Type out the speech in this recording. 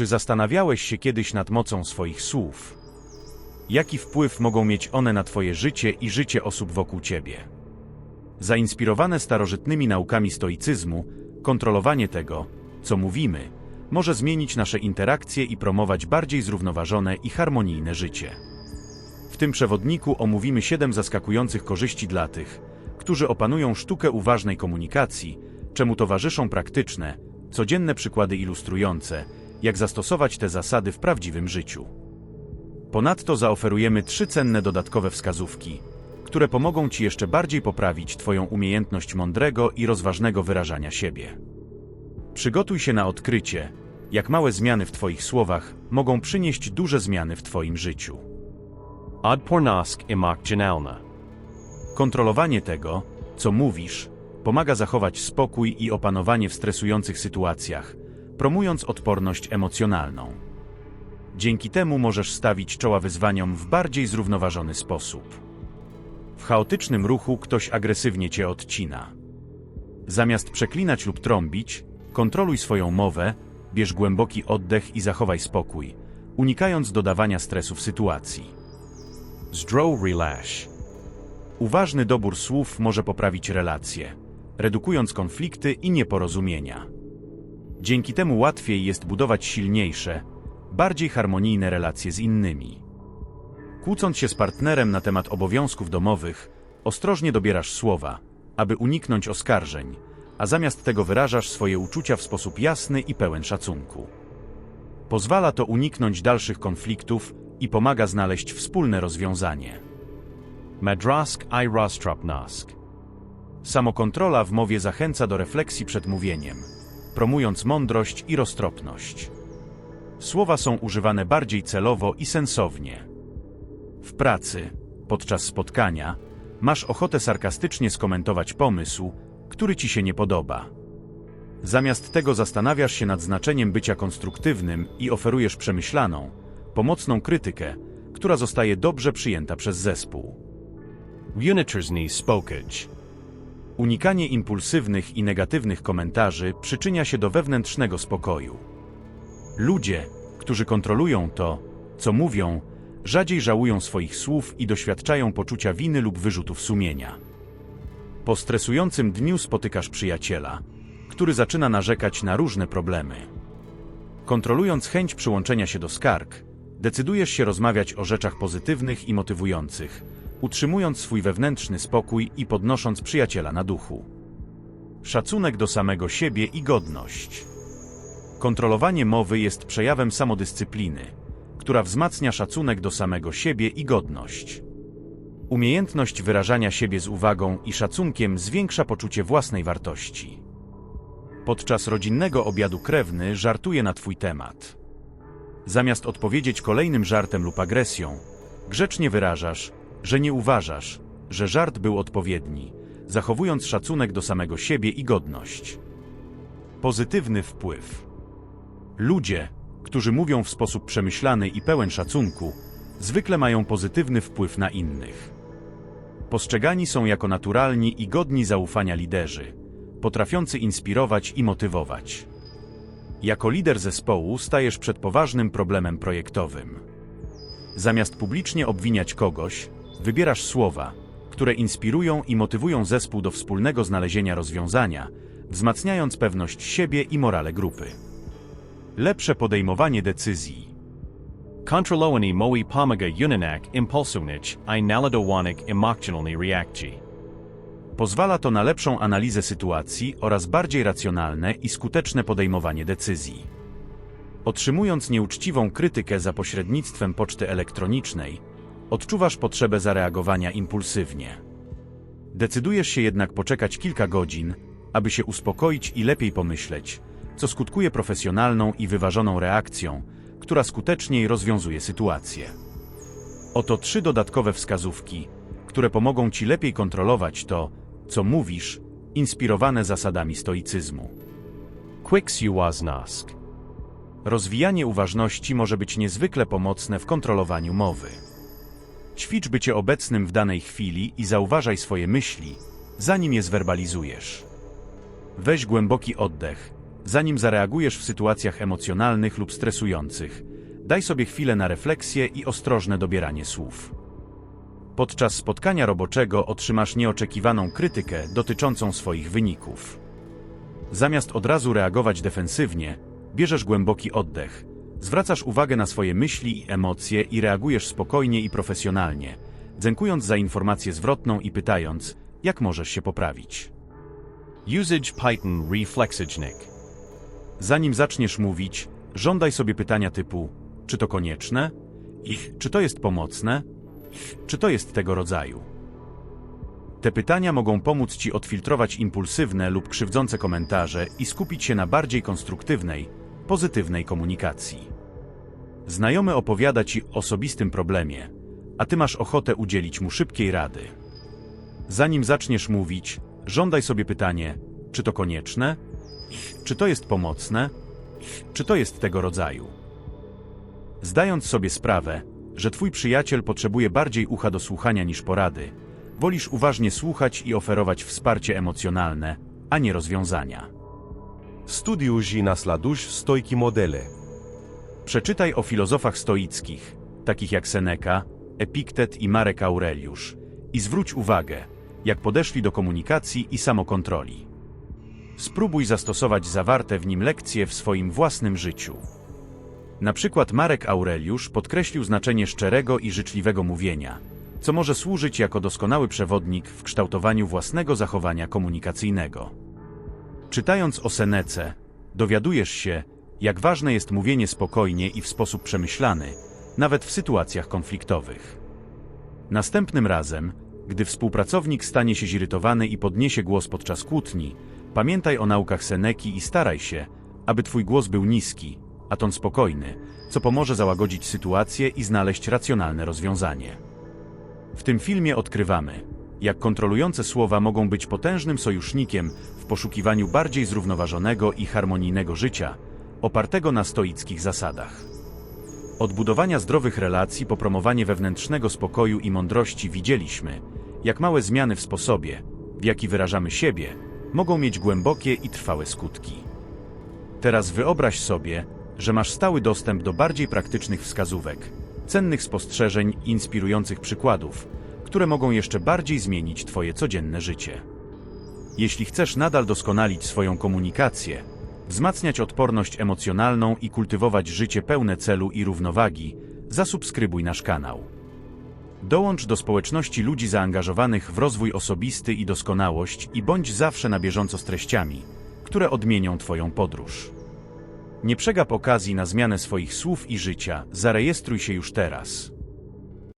Czy zastanawiałeś się kiedyś nad mocą swoich słów? Jaki wpływ mogą mieć one na Twoje życie i życie osób wokół Ciebie? Zainspirowane starożytnymi naukami stoicyzmu, kontrolowanie tego, co mówimy, może zmienić nasze interakcje i promować bardziej zrównoważone i harmonijne życie. W tym przewodniku omówimy siedem zaskakujących korzyści dla tych, którzy opanują sztukę uważnej komunikacji, czemu towarzyszą praktyczne, codzienne przykłady ilustrujące, jak zastosować te zasady w prawdziwym życiu. Ponadto zaoferujemy trzy cenne dodatkowe wskazówki, które pomogą Ci jeszcze bardziej poprawić Twoją umiejętność mądrego i rozważnego wyrażania siebie. Przygotuj się na odkrycie, jak małe zmiany w Twoich słowach mogą przynieść duże zmiany w Twoim życiu. Odpornosk imak janalna. Kontrolowanie tego, co mówisz, pomaga zachować spokój i opanowanie w stresujących sytuacjach, promując odporność emocjonalną. Dzięki temu możesz stawić czoła wyzwaniom w bardziej zrównoważony sposób. W chaotycznym ruchu ktoś agresywnie cię odcina. Zamiast przeklinać lub trąbić, kontroluj swoją mowę, bierz głęboki oddech i zachowaj spokój, unikając dodawania stresu w sytuacji. Zdrow relash. Uważny dobór słów może poprawić relacje, redukując konflikty i nieporozumienia. Dzięki temu łatwiej jest budować silniejsze, bardziej harmonijne relacje z innymi. Kłócąc się z partnerem na temat obowiązków domowych, ostrożnie dobierasz słowa, aby uniknąć oskarżeń, a zamiast tego wyrażasz swoje uczucia w sposób jasny i pełen szacunku. Pozwala to uniknąć dalszych konfliktów i pomaga znaleźć wspólne rozwiązanie. Madrask i rostropnosk. Samokontrola w mowie zachęca do refleksji przed mówieniem, promując mądrość i roztropność. Słowa są używane bardziej celowo i sensownie. W pracy, podczas spotkania, masz ochotę sarkastycznie skomentować pomysł, który ci się nie podoba. Zamiast tego zastanawiasz się nad znaczeniem bycia konstruktywnym i oferujesz przemyślaną, pomocną krytykę, która zostaje dobrze przyjęta przez zespół. Unitrzny spokage. Unikanie impulsywnych i negatywnych komentarzy przyczynia się do wewnętrznego spokoju. Ludzie, którzy kontrolują to, co mówią, rzadziej żałują swoich słów i doświadczają poczucia winy lub wyrzutów sumienia. Po stresującym dniu spotykasz przyjaciela, który zaczyna narzekać na różne problemy. Kontrolując chęć przyłączenia się do skarg, decydujesz się rozmawiać o rzeczach pozytywnych i motywujących, utrzymując swój wewnętrzny spokój i podnosząc przyjaciela na duchu. Szacunek do samego siebie i godność. Kontrolowanie mowy jest przejawem samodyscypliny, która wzmacnia szacunek do samego siebie i godność. Umiejętność wyrażania siebie z uwagą i szacunkiem zwiększa poczucie własnej wartości. Podczas rodzinnego obiadu krewny żartuje na Twój temat. Zamiast odpowiedzieć kolejnym żartem lub agresją, grzecznie wyrażasz, że nie uważasz, że żart był odpowiedni, zachowując szacunek do samego siebie i godność. Pozytywny wpływ. Ludzie, którzy mówią w sposób przemyślany i pełen szacunku, zwykle mają pozytywny wpływ na innych. Postrzegani są jako naturalni i godni zaufania liderzy, potrafiący inspirować i motywować. Jako lider zespołu stajesz przed poważnym problemem projektowym. Zamiast publicznie obwiniać kogoś, wybierasz słowa, które inspirują i motywują zespół do wspólnego znalezienia rozwiązania, wzmacniając pewność siebie i morale grupy. Lepsze podejmowanie decyzji. Kontrolowani moi pomaga uninak impulsownicz i naladowanik emocjonalny reakcji. Pozwala to na lepszą analizę sytuacji oraz bardziej racjonalne i skuteczne podejmowanie decyzji. Otrzymując nieuczciwą krytykę za pośrednictwem poczty elektronicznej, odczuwasz potrzebę zareagowania impulsywnie. Decydujesz się jednak poczekać kilka godzin, aby się uspokoić i lepiej pomyśleć, co skutkuje profesjonalną i wyważoną reakcją, która skuteczniej rozwiązuje sytuację. Oto trzy dodatkowe wskazówki, które pomogą Ci lepiej kontrolować to, co mówisz, inspirowane zasadami stoicyzmu. Quicks uwaznosk. Rozwijanie uważności może być niezwykle pomocne w kontrolowaniu mowy. Ćwicz bycie obecnym w danej chwili i zauważaj swoje myśli, zanim je zwerbalizujesz. Weź głęboki oddech zanim zareagujesz w sytuacjach emocjonalnych lub stresujących. Daj sobie chwilę na refleksję i ostrożne dobieranie słów. Podczas spotkania roboczego otrzymasz nieoczekiwaną krytykę dotyczącą swoich wyników. Zamiast od razu reagować defensywnie, bierzesz głęboki oddech, zwracasz uwagę na swoje myśli i emocje i reagujesz spokojnie i profesjonalnie, dziękując za informację zwrotną i pytając, jak możesz się poprawić. Usage Python Reflexagnik. Zanim zaczniesz mówić, żądaj sobie pytania typu: czy to konieczne? Ich, czy to jest pomocne? Ich, czy to jest tego rodzaju? Te pytania mogą pomóc ci odfiltrować impulsywne lub krzywdzące komentarze i skupić się na bardziej konstruktywnej, pozytywnej komunikacji. Znajomy opowiada ci o osobistym problemie, a ty masz ochotę udzielić mu szybkiej rady. Zanim zaczniesz mówić, żądaj sobie pytanie: czy to konieczne? Czy to jest pomocne? Czy to jest tego rodzaju? Zdając sobie sprawę, że twój przyjaciel potrzebuje bardziej ucha do słuchania niż porady, wolisz uważnie słuchać i oferować wsparcie emocjonalne, a nie rozwiązania. Studiuj nasladuj stojki modele. Przeczytaj o filozofach stoickich, takich jak Seneca, Epiktet i Marek Aureliusz, i zwróć uwagę, jak podeszli do komunikacji i samokontroli. Spróbuj zastosować zawarte w nim lekcje w swoim własnym życiu. Na przykład Marek Aureliusz podkreślił znaczenie szczerego i życzliwego mówienia, co może służyć jako doskonały przewodnik w kształtowaniu własnego zachowania komunikacyjnego. Czytając o Senece, dowiadujesz się, jak ważne jest mówienie spokojnie i w sposób przemyślany, nawet w sytuacjach konfliktowych. Następnym razem, gdy współpracownik stanie się zirytowany i podniesie głos podczas kłótni, pamiętaj o naukach Seneki i staraj się, aby twój głos był niski, a ton spokojny, co pomoże załagodzić sytuację i znaleźć racjonalne rozwiązanie. W tym filmie odkrywamy, jak kontrolujące słowa mogą być potężnym sojusznikiem w poszukiwaniu bardziej zrównoważonego i harmonijnego życia, opartego na stoickich zasadach. Od budowania zdrowych relacji po promowanie wewnętrznego spokoju i mądrości widzieliśmy, jak małe zmiany w sposobie, w jaki wyrażamy siebie, mogą mieć głębokie i trwałe skutki. Teraz wyobraź sobie, że masz stały dostęp do bardziej praktycznych wskazówek, cennych spostrzeżeń i inspirujących przykładów, które mogą jeszcze bardziej zmienić Twoje codzienne życie. Jeśli chcesz nadal doskonalić swoją komunikację, wzmacniać odporność emocjonalną i kultywować życie pełne celu i równowagi, zasubskrybuj nasz kanał. Dołącz do społeczności ludzi zaangażowanych w rozwój osobisty i doskonałość i bądź zawsze na bieżąco z treściami, które odmienią Twoją podróż. Nie przegap okazji na zmianę swoich słów i życia, zarejestruj się już teraz.